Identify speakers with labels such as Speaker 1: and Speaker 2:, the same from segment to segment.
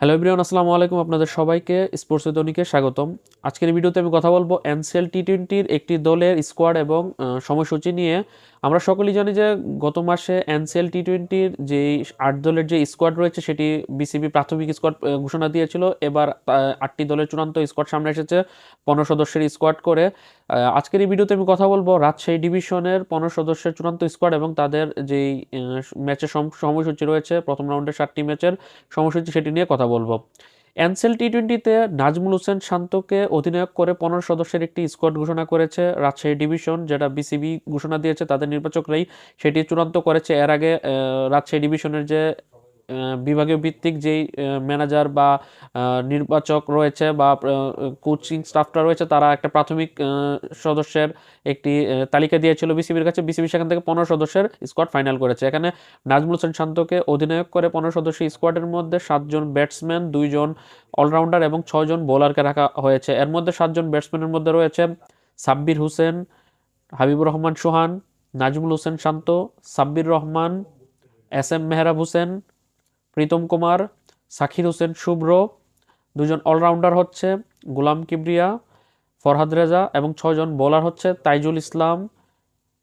Speaker 1: Hello everyone আসসালামু আলাইকুম আপনাদের সবাইকে স্পোর্টস দৈনিকে স্বাগতম। আজকের ভিডিওতে আমি কথা বলব এনসিএল টি টোয়েন্টির একটি দলের স্কোয়াড এবং সময়সূচি নিয়ে। আমরা সকলেই জানি যে গত মাসে এনসিএল টি টোয়েন্টির যে আট দলের যে স্কোয়াড রয়েছে, সেটি বিসিবি প্রাথমিক স্কোয়াড ঘোষণা দিয়েছিল। এবার আটটি দলের চূড়ান্ত স্কোয়াড সামনে এসেছে পনেরো সদস্যের স্কোয়াড করে। আজকের এই ভিডিওতে আমি কথা বলব রাজশাহী ডিভিশনের পনেরো সদস্যের চূড়ান্ত স্কোয়াড এবং তাদের যেই ম্যাচের সময়সূচি রয়েছে, প্রথম রাউন্ডের সাতটি ম্যাচের সময়সূচি সেটি নিয়ে কথা বলব। এনসেল টি টোয়েন্টিতে নাজমুল হোসেন শান্তকে অধিনায়ক করে পনেরো সদস্যের একটি স্কোয়াড ঘোষণা করেছে রাজশাহী ডিভিশন, যেটা বিসিবি ঘোষণা দিয়েছে তাদের নির্বাচকরাই। সেটি চূড়ান্ত করেছে। এর আগে রাজশাহী ডিভিশনের যে বিভাগীয় ভিত্তিক যেই ম্যানেজার বা নির্বাচক রয়েছে বা কোচিং স্টাফটা রয়েছে, তারা একটা প্রাথমিক সদস্যের একটি তালিকা দিয়েছিল বিসিবির কাছে। বিসিবি সেখান থেকে পনেরো সদস্যের স্কোয়াড ফাইনাল করেছে। এখানে নাজমুল হোসেন শান্তকে অধিনায়ক করে পনেরো সদস্য স্কোয়াডের মধ্যে সাতজন ব্যাটসম্যান দুইজন অলরাউন্ডার এবং ছয়জন বোলারকে রাখা হয়েছে। এর মধ্যে সাতজন ব্যাটসম্যানের মধ্যে রয়েছে সাব্বির হোসেন, হাবিবুর রহমান সোহান, নাজমুল হোসেন শান্ত, সাব্বির রহমান, এস এম মেহরাব হোসেন প্রীতম কুমার, সাকির হোসেন শুভ্র, দুজন অলরাউন্ডার হচ্ছে, গুলাম কিবরিয়া, ফরহাদ রেজা এবং ছয়জন বোলার হচ্ছে, তাইজুল ইসলাম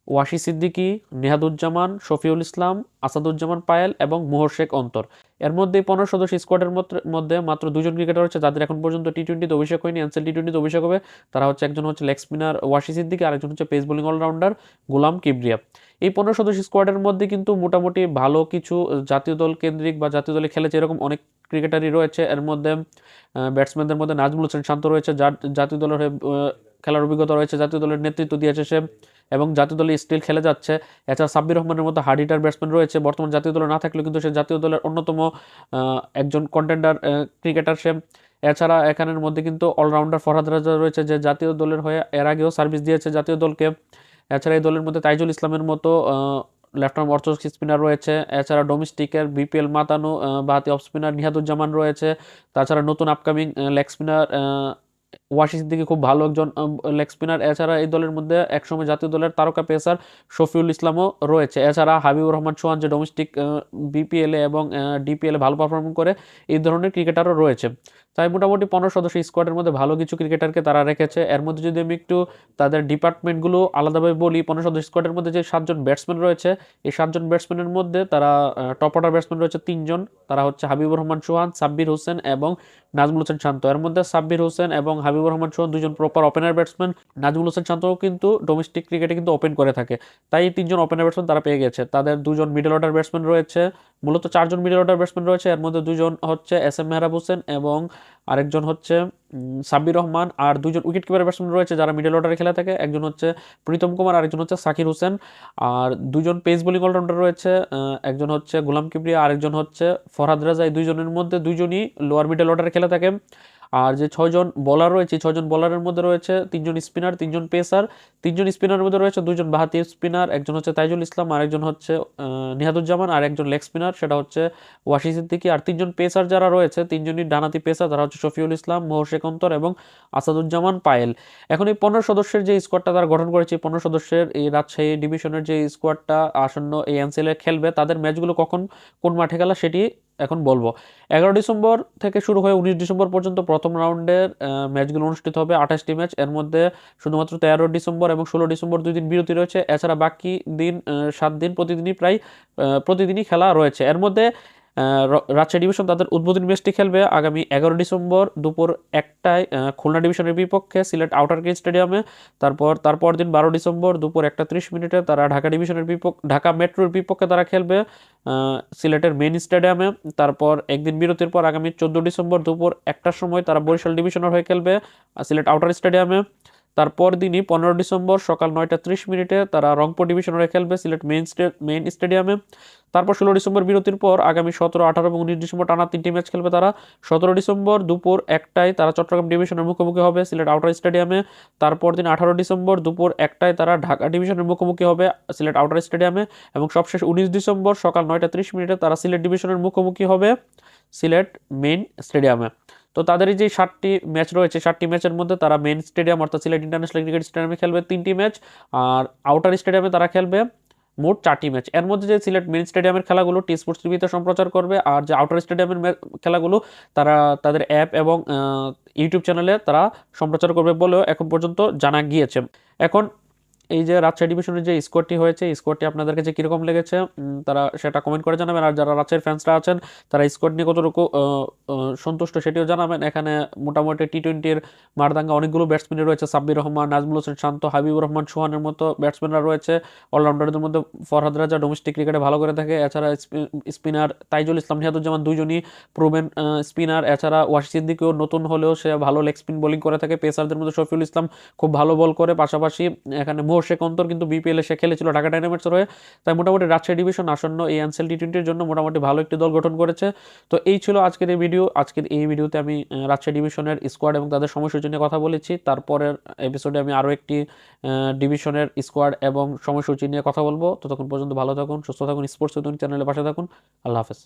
Speaker 1: ওয়াসি সিদ্দিকী নেহাদুজ্জামান শফিউল ইসলাম আসাদুজ্জামান পায়েল এবং মোহর শেখ অন্তর। এর মধ্যে পনেরো সদস্য স্কোয়াডের মধ্যে- মাত্র দুজন ক্রিকেটার হচ্ছে যাদের এখন পর্যন্ত টি টোয়েন্টিতে অভিষেক হয়নি এনসেল টি টোয়েন্টিতে অভিষেক হবে। তারা হচ্ছে একজন হচ্ছে লেগ স্পিনার ওয়াসি সিদ্দিকী আরেকজন হচ্ছে pace bowling all rounder Golam Kibria. এই পনেরো সদস্য স্কোয়াডের মধ্যে কিন্তু মোটামুটি ভালো কিছু জাতীয় দল কেন্দ্রিক বা জাতীয় দলে খেলেছে এরকম অনেক ক্রিকেটারই রয়েছে। এর মধ্যে ব্যাটসম্যানদের মধ্যে নাজমুল হোসেন শান্ত রয়েছে। যার জাতীয় দলের হয়ে, খেলার অভিজ্ঞতা রয়েছে, জাতীয় দলের নেতৃত্ব দিয়েছে সে এবং জাতীয় দলে স্টিল খেলে যাচ্ছে। এছাড়া সাব্বির রহমানের মতো হার্ড হিটার ব্যাটসম্যান রয়েছে। বর্তমান জাতীয় দলে না থাকলেও কিন্তু সে জাতীয় দলের অন্যতম একজন কন্টেন্ডার ক্রিকেটার সে। এছাড়া এখানের মধ্যে কিন্তু অলরাউন্ডার ফরহাদ রাজা রয়েছে, যে জাতীয় দলের হয়ে এর আগেও সার্ভিস দিয়েছে জাতীয় দলকে। এছাড়া এই দলের মধ্যে তাইজুল ইসলামের মতো লেফট আর্ম অর্থোডক্স স্পিনার রয়েছে। এছাড়া ডোমেস্টিকের বিপিএল মাতানো বাহাতি অফ স্পিনার নিহাদুজ্জামান রয়েছে। তাছাড়া নতুন upcoming leg spinner Washi Siddiqui খুব ভালো একজন লেগ স্পিনার। এছাড়া এই দলের মধ্যে একসময় জাতীয় দলের তারকা পেসার শফিউল ইসলামও রয়েছে। এছাড়া হাবিবুর রহমান সোহান যে ডোমেস্টিক বিপিএলে এবং ডিপিএলে ভালো পারফর্ম করে, এই ধরনের ক্রিকেটারও রয়েছে। তাই মোটামুটি পনেরো সদস্য স্কোয়াডের মধ্যে ভালো কিছু ক্রিকেটারকে তারা রেখেছে। এর মধ্যে যদি আমি একটু তাদের ডিপার্টমেন্টগুলো আলাদাভাবে বলি, পনেরো সদস্য স্কোয়াডের মধ্যে যে সাতজন ব্যাটসম্যান রয়েছে, এই সাতজন ব্যাটসম্যানের মধ্যে তারা টপ অর্ডার ব্যাটসম্যান রয়েছে তিনজন। তারা হচ্ছে হাবিবুর রহমান সোহান সাব্বির হোসেন এবং নাজমুল হোসেন শান্ত। এর মধ্যে সাব্বির হোসেন এবং হাবিবুর রহমান সহ দুজন proper opener batsman Najmul Hossain শান্তও কিন্তু ডোমেস্টিক ক্রিকেটে কিন্তু ওপেন করে থাকে। তাই তিনজন ওপেনার ব্যাটসম্যান তারা পেয়ে গেছে। তাদের দুজন মিডল অর্ডার ব্যাটসম্যান রয়েছে। মূলত চারজন মিডল অর্ডার ব্যাটসম্যান রয়েছে। এর মধ্যে দুজন হচ্ছে এস এম মেহরাব হোসেন এবং আরেকজন হচ্ছে সাব্বির রহমান আর দুজন উইকেট কিপার ব্যাটসম্যান রয়েছে যারা মিডল অর্ডারে খেলে থাকে। একজন হচ্ছে প্রীতম কুমার, আরেকজন হচ্ছে সাকির হোসেন। আর দুজন পেস বোলিং অলরাউন্ডার রয়েছে একজন হচ্ছে গোলাম কিবরিয়া, আরেকজন হচ্ছে ফরহাদ রাজা। এই দুইজনের মধ্যে দুইজনই লোয়ার মিডল অর্ডারে খেলে থাকে। আর যে ছয়জন বলার রয়েছে ছয়জন বলারের মধ্যে রয়েছে তিনজন স্পিনার তিনজন পেসার তিনজন স্পিনারের মধ্যে রয়েছে দুজন বাহাতি স্পিনার একজন হচ্ছে তাইজুল ইসলাম আর একজন হচ্ছে নিহাদুজ্জামান আর একজন লেগ স্পিনার সেটা হচ্ছে ওয়াশি সিদ্দিকি। আর তিনজন পেসার যারা রয়েছে, তিনজনই ডানাতি পেসার তারা হচ্ছে শফিউল ইসলাম মোহশেক অন্তর এবং আসাদুজ্জামান পায়েল। এখন এই পনেরো সদস্যের যে স্কোয়াডটা তারা গঠন করেছে পনেরো সদস্যের এই রাজশাহী ডিভিশনের যে স্কোয়াডটা আসন্ন এই এনসিএল খেলবে, তাদের ম্যাচগুলো কখন, কোন মাঠে খেলা সেটি এখন বলব। এগারো ডিসেম্বর থেকে শুরু হয়ে উনিশ ডিসেম্বর পর্যন্ত প্রথম রাউন্ডের ম্যাচগুলো অনুষ্ঠিত হবে আঠাশটি ম্যাচ এর মধ্যে শুধুমাত্র তেরো ডিসেম্বর এবং ষোলো ডিসেম্বর দুই দিন বিরতি রয়েছে। এছাড়া বাকি দিন সাত দিন প্রতিদিনই প্রায় প্রতিদিনই খেলা রয়েছে। এর মধ্যে রাজশাহী ডিভিশন তাদের উদ্বোধনী ম্যাচটি খেলবে আগামী এগারো ডিসেম্বর দুপুর একটায় খুলনা ডিভিশনের বিপক্ষে সিলেট আউটার গেট স্টেডিয়ামে। তারপর তারপর দিন বারো ডিসেম্বর দুপুর একটা ত্রিশ মিনিটে তারা ঢাকা ডিভিশনের বিপক্ষ ঢাকা মেট্রোর বিপক্ষে তারা খেলবে সিলেটের মেন স্টেডিয়ামে। তারপর একদিন বিরতির পর আগামী চোদ্দ ডিসেম্বর দুপুর একটার সময় তারা বরিশাল ডিভিশনের হয়ে খেলবে সিলেট আউটার স্টেডিয়ামে। তারপর দিনই পনেরো ডিসেম্বর সকাল নয়টা ত্রিশ মিনিটে তারা রংপুর ডিভিশনের খেলবে সিলেট মেইন মেইন স্টেডিয়ামে। তারপর ষোলো ডিসেম্বর বিরতির পর আগামী সতেরো, আঠারো এবং উনিশ ডিসেম্বর টানা তিনটি ম্যাচ খেলবে তারা। সতেরো ডিসেম্বর দুপুর একটায় তারা চট্টগ্রাম ডিভিশনের মুখোমুখি হবে সিলেট আউটার স্টেডিয়ামে। তারপর দিন আঠারো ডিসেম্বর দুপুর একটায় তারা ঢাকা ডিভিশনের মুখোমুখি হবে সিলেট আউটার স্টেডিয়ামে এবং সবশেষ উনিশ ডিসেম্বর সকাল নয়টা ত্রিশ মিনিটে তারা সিলেট ডিভিশনের মুখোমুখি হবে সিলেট মেইন স্টেডিয়ামে। তো তাদের যে সাতটি ম্যাচ রয়েছে, সাতটি ম্যাচের মধ্যে তারা মেন স্টেডিয়াম অর্থাৎ সিলেট ইন্টারন্যাশনাল ক্রিকেট স্টেডিয়ামে খেলবে তিনটি ম্যাচ আর আউটার স্টেডিয়ামে তারা খেলবে মোট চারটি ম্যাচ। এর মধ্যে যে সিলেট মেন স্টেডিয়ামের খেলাগুলো টি স্পোর্টস টিভিতে সম্প্রচার করবে আর যে আউটার স্টেডিয়ামের খেলাগুলো তারা তাদের অ্যাপ এবং ইউটিউব চ্যানেলে তারা সম্প্রচার করবে বলেও এখন পর্যন্ত জানা গিয়েছে। এখন এই যে রাজশাহী ডিভিশনের যে স্কোরটি হয়েছে স্কোরটি আপনাদের কাছে কীরকম লেগেছে তারা সেটা কমেন্ট করে জানাবেন। আর যারা রাজশাহীর ফ্যান্সরা আছেন, তারা স্কোর নিয়ে কতটুকু সন্তুষ্ট সেটিও জানাবেন। এখানে মোটামুটি টি টোয়েন্টির মারদাঙ্গা অনেকগুলো ব্যাটসম্যানই রয়েছে। সাব্বির রহমান, নাজমুল হোসেন শান্ত, হাবিবুর রহমান, সোহানের মতো ব্যাটসম্যানরা রয়েছে। অলরাউন্ডারদের মধ্যে ফরহাদ রাজা ডোমেস্টিক ক্রিকেটে ভালো করে থাকে। এছাড়া স্পিনার তাইজুল ইসলাম নিহাদুজ্জামান দুইজনই প্রুভেন স্পিনার এছাড়া ওয়াশি সিদ্দিকিও নতুন হলেও সে ভালো লেগ স্পিন বোলিং করে থাকে। পেসারদের মধ্যে শফিউল ইসলাম খুব ভালো বল করে। পাশাপাশি এখানে মোর্শেক অন্তর কিন্তু বিপিএল সে খেলেছিল ঢাকা ডাইনামাইটসের হয়ে। তাই মোটামুটি রাজশাহী ডিভিশন আসন্ন এই এনসেল টি টোয়েন্টির জন্য মোটামুটি ভালো একটি দল গঠন করেছে। তো এই ছিল আজকের এই ভিডিও আজকের এই ভিডিওতে আমি রাজশাহী ডিভিশনের স্কোয়াড এবং তাদের সময়সূচি নিয়ে কথা বলেছি। তারপরের এপিসোডে আমি আরও একটি ডিভিশনের স্কোয়াড এবং সময়সূচি নিয়ে কথা বলব। ততক্ষণ পর্যন্ত ভালো থাকুন, সুস্থ থাকুন স্পোর্টস চ্যানেলের পাশে থাকুন। আল্লাহ হাফেজ।